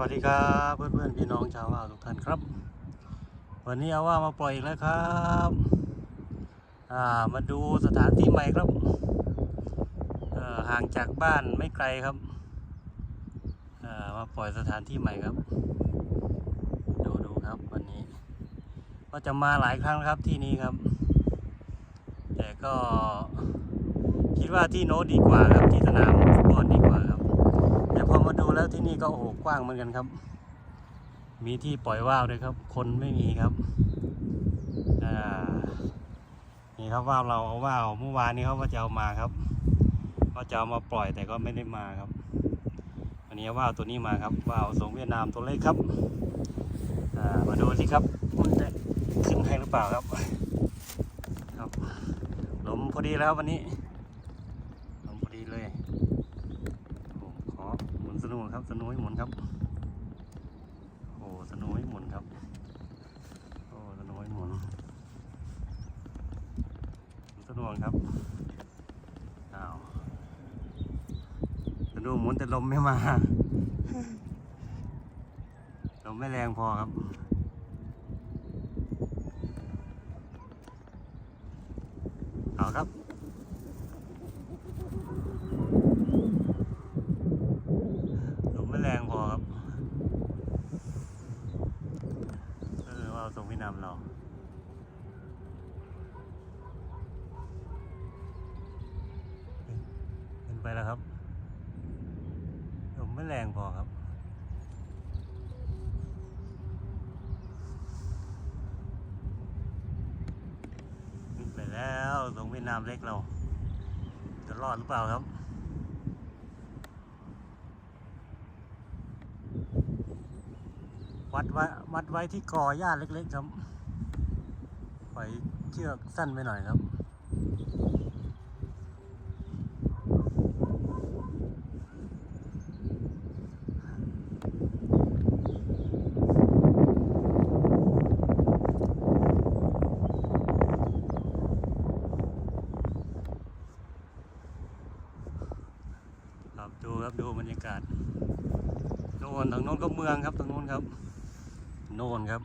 วัสดีครับเพื่อนเพื่อนๆพี่น้องชาวอ่าวทุกท่านครับ วันนี้เอาว่ามาปล่อยอีกแล้วครับอ่ามาดูสถานที่ใหม่ครับห่างจากบ้านไม่ไกลครับามาปล่อยสถานที่ใหม่ครับ ดูดูครับวันนี้ ก็จะมาหลายครั้งครับที่นี้ครับ แต่ก็คิดว่าที่โน้ตดีกว่าครับที่สนามฟุตบอลดีกว่าครับ แต่พอมาดูแล้วที่นี่ก็โอ้โหกว้างเหมือนกันครับ มีที่ปล่อยว่าวด้วยครับ คนไม่มีครับอ่านี่ครับว่าวเราเอาว่าวเมื่อวานนี้เขาก็จะเอามาครับ ก็จะเอามาปล่อยแต่ก็ไม่ได้มาครับวันนี้ว่าวตัวนี้มาครับว่าวทรงเวียดนามตัวเล็กครับอ่ามาดูสิครับมันจะขึ้นให้หรือเปล่าครับ ครับลมพอดีแล้ววันนี้ลมพอดีเลย ผมขอหมุนสนุก ครับสนุยหมุนครับโอ้สนุยหมุนครับโอ้สนุยหมุนสนุนครับอ้าวสนุกหมุนแต่ลมไม่มาลมไม่แรงพอครับเอาครับ ลมไม่แรงพอครับเอ อว่นำเราขึ้นไปแล้วครับลมไม่แรงพอครับ ขึ้นไปแล้วส่งพี่นำเล็กเรา จะรอดหรือเปล่าครับ วัดไว้วัดไว้ที่กอหญ้าเล็กๆครับปล่อยเชือกสั้นไปหน่อยครับครับดูครับดูบรรยากาศโน่นทางโน้นก็เมืองครับทางโน้นครับ โน่นครับ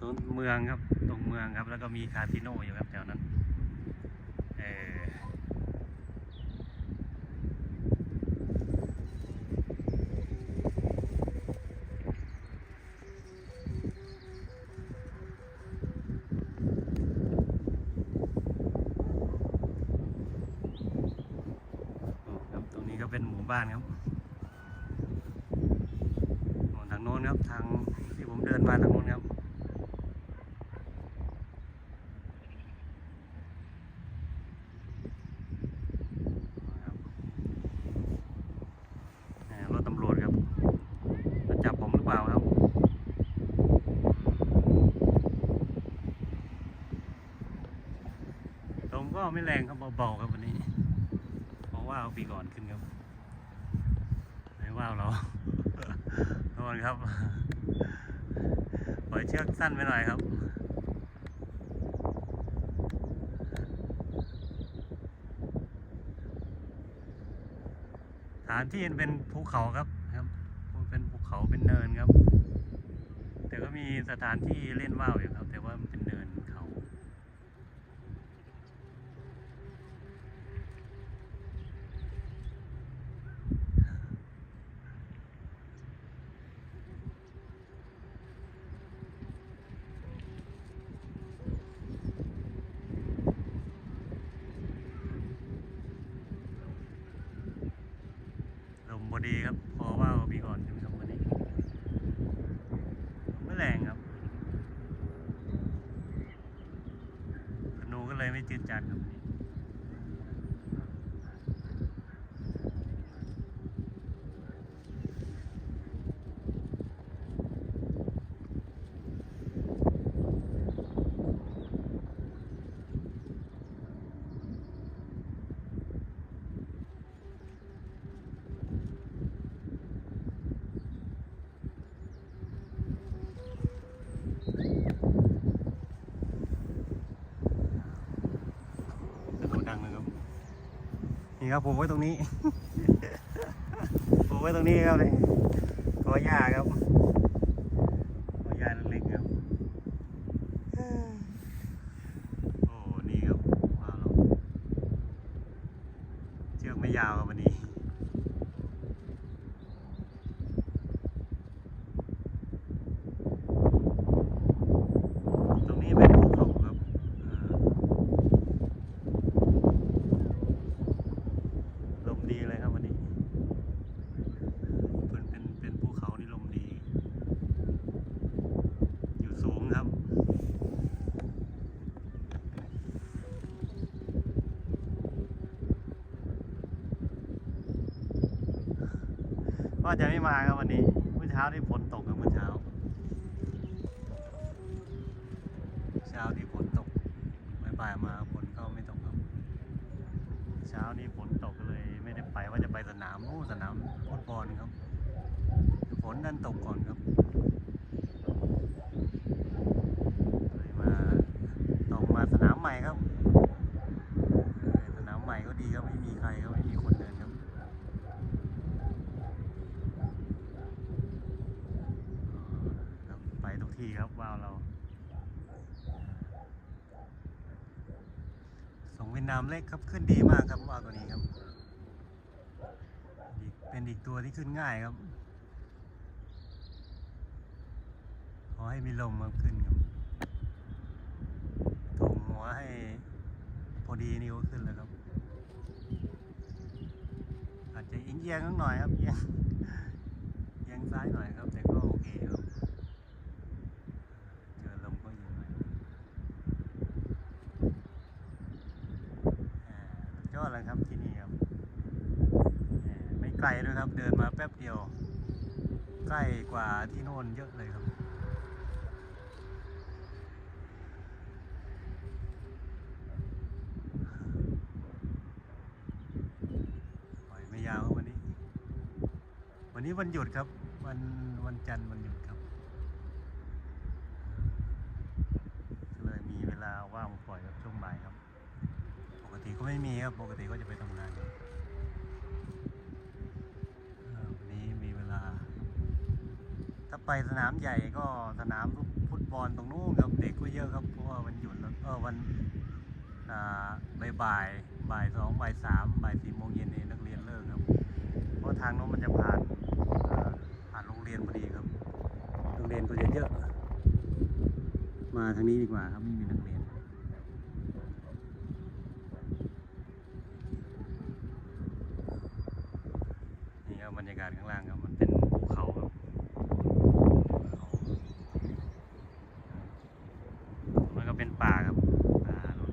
ตรงเมืองครับ ตรงเมืองครับ แล้วก็มีคาสิโนอยู่ครับแถวนั้น เออครับตรงนี้ก็เป็นหมู่บ้านครับโน่นทางโน้นครับทางที่ผมเดินมาทางโน้นครับครับรถตำรวจครับมาจับผมหรือเปล่าครับลมก็ไม่แรงครับเบาๆครับวันนี้ เพราะว่าเอาปีก่อนขึ้นครับ ไม่ว่าวเรา โน่นครับปล่อยเชือกสั้นไปหน่อยครับฐานที่เป็นภูเขาครับครับเป็นภูเขาเป็นเนินครับ แต่ก็มีสถานที่เล่นว่าวอยู่ครับ แต่ว่ามันเป็นเนินเขา ลมบ ดีครับ พอว่าวพี่ก่อนจะไมครับวันนี้ไม่แรงครับธนูก็เลยไม่จืดจัดครับวันนี้ธนูดังเลยครับ นี่ครับผมไว้ตรงนี้ ผมไว้ตรงนี้ครับเลยกอหญ้าครับกอหญ้าเล็กๆครับ โอ้ นี่ครับว้าวเราเชือกไม่ยาวครับวันนี้ ตรงนี้เป็นภูเขาครับอ่าลมดีเลยครับวันนี้เป็นเป็นเป็นภูเขานี่ลมดี อยู่สูงครับ ว่าจะไม่มาครับวันนี้เมื่อเช้าที่ฝนตกครับเมื่อเช้า เช้าที่ฝนตกบ่ายมาฝนก็ไม่ตกครับ เช้านี้ฝนตกเลยไม่ได้ไปว่าจะไปสนามโอ้สนามฟุตบอลครับฝนนั่นตกก่อนครับเลยมาตรงมาสนามใหม่ครับเออสนามใหม่ก็ดีครับไม่มีใครครับไม่มีคนเดินครับ ครับไปทุกที่ครับว้าวเรา สงเวียดนามเล็ก ครับขึ้นดีมากครับว้าวตัวนี้ครับ เป็นอีกตัวที่ขึ้นง่ายครับ ขอให้มีลมมาขึ้นครับถ่วงหัวให้พอดีนี่ก็ขึ้นแล้วครับ อาจจะเอียงๆนิดหน่อยครับเอียงเอียงซ้ายหน่อยครับ แต่ก็โอเคครับ เจอลมก็ยิงหน่อยอ่าสุดย อดเลยครับที่นี่ครับ ไม่ไกลด้วยครับ เดินมาแป๊บเดียว ใกล้กว่าที่โน่นเยอะเลยครับปล่อยไม่ยาววันนี้ วันนี้วันหยุดครับ วันวันจันทร์วันหยุดครับก็เลยมีเวลาว่างมาปล่อยครับช่วงบ่ายครับ ติก็ไม่มีครับ ปกติก็จะไปทำงานวันนี้มีเวลา ถ้าไปสนามใหญ่ก็สนามฟุตบอลตรงนู้นครับเด็กก็เยอะครับเพราะว่าวันหยุดแล้วเออวันบ่ายบ่ายบ่ายสองบ่ายสามบ่ายสี่โมงเย็นนี่นักเรียนเลิกครับ เพราะทางโน้นมันจะผ่านผ่านโรงเรียนพอดีครับโรงเรียนก็จะเยอะ มาทางนี้ดีกว่าครับไม่มีนักเรียนนี่ครับบรรยากาศข้างล่างครับ มันเป็นภูเขาครับเขามันก็เป็นป่าครับป่าโน่น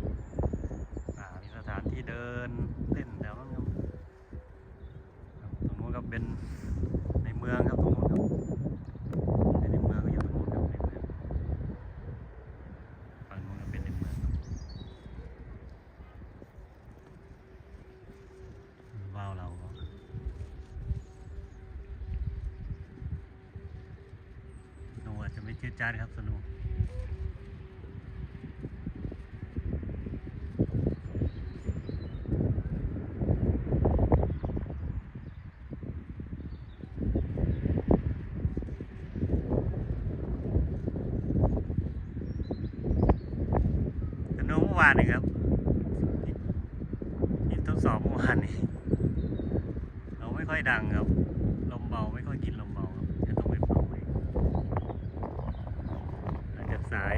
ป่ามีสถานที่เดินเล่นแถวนั้นครับครับตรงนู้นก็เป็นในเมืองครับตรงนู้นครับในเมืองก็อยู่ตรงนู้นครับในเมืองฝั่งนู้นก็เป็นในเมืองครับว้าวเราก็ หนูอา จจะไม่เชื่อจานครับสนุกสนุกเมื่อวานนี่ครับที่ที่ทดสอบเมื่อวานนี้เราไม่ค่อยดังครับ ลมเบาไม่ค่อยกินลมเบาครับจะต้องไปเป่าเอง อาจจะ สาย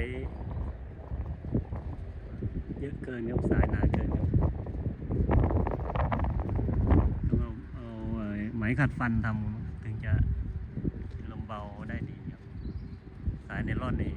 เยอะเกินครับสายหนาเกินครับต้องเอาเอาไอ้ไหมขัดฟันทำถึงจะลมเบาได้ดีครับ สายเนลอนนี่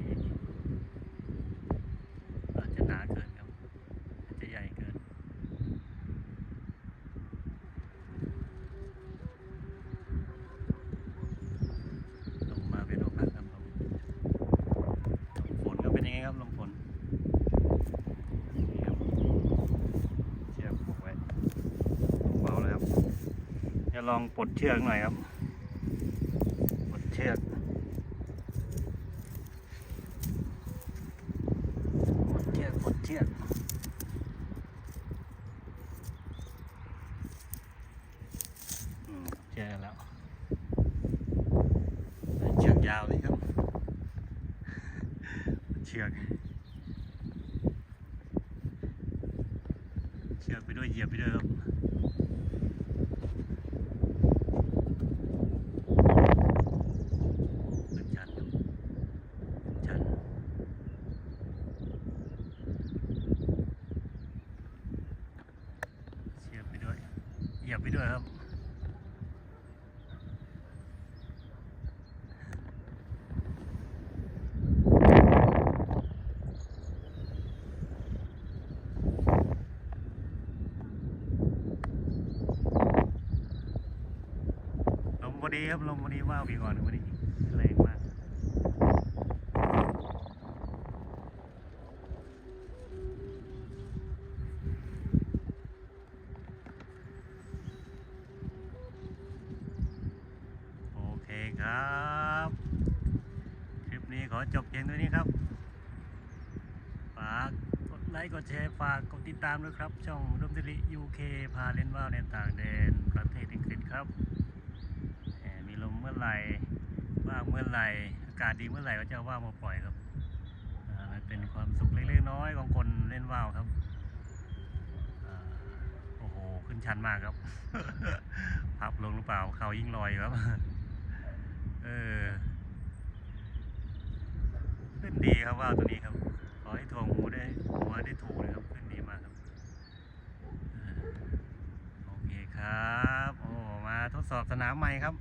ลองปลดเชือกหน่อยครับ ปลดเชือกปลดเชือกปลดเชือกเชือกแล้วเชือกยาวเลยครับ เชือกเชือกไปด้วยเหยียบไปด้วยครับ ดีครับลมพอดีว่าวีก่อนวันนี้แรงมากโอเคครับคลิปนี้ขอจบเพียงเท่านี้ครับฝากกดไลค์กดแชร์ฝากกดติดตามด้วยครับ ช่องร่มสิริ UK พาเล่นว่าวในต่างแดนประเทศอังกฤษครับ อไหร่ว่างเมื่อไหร่อากาศดีเมื่อไหร่ก็จะว่าวมาปล่อยครับมันเป็นความสุขเล็กๆน้อยของคนเล่นว่าวครับอโอ้โหขึ้นชันมากครับพับลงหรือเปล่าเขายิ่งลอยครับเออขึ้นดีครับว่าวตัวนี้ครับขอให้ทวงหูได้หัวได้ถูกนะครับขึ้นดีมากครับโอเคครับ โอ้มาทดสอบสนามใหม่ครับ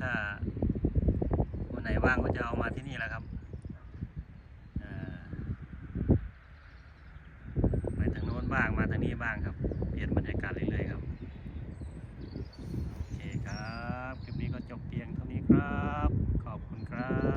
ถ้าวันไหนว่างก็จะเอามาที่นี่แหละครับไปทางโน้นบ้างมาทางนี้บ้างครับ เปลี่ยนบรรยากาศเรื่อยๆครับ โอเคครับ คลิปนี้ก็จบเพียงเท่านี้ครับ ขอบคุณครับ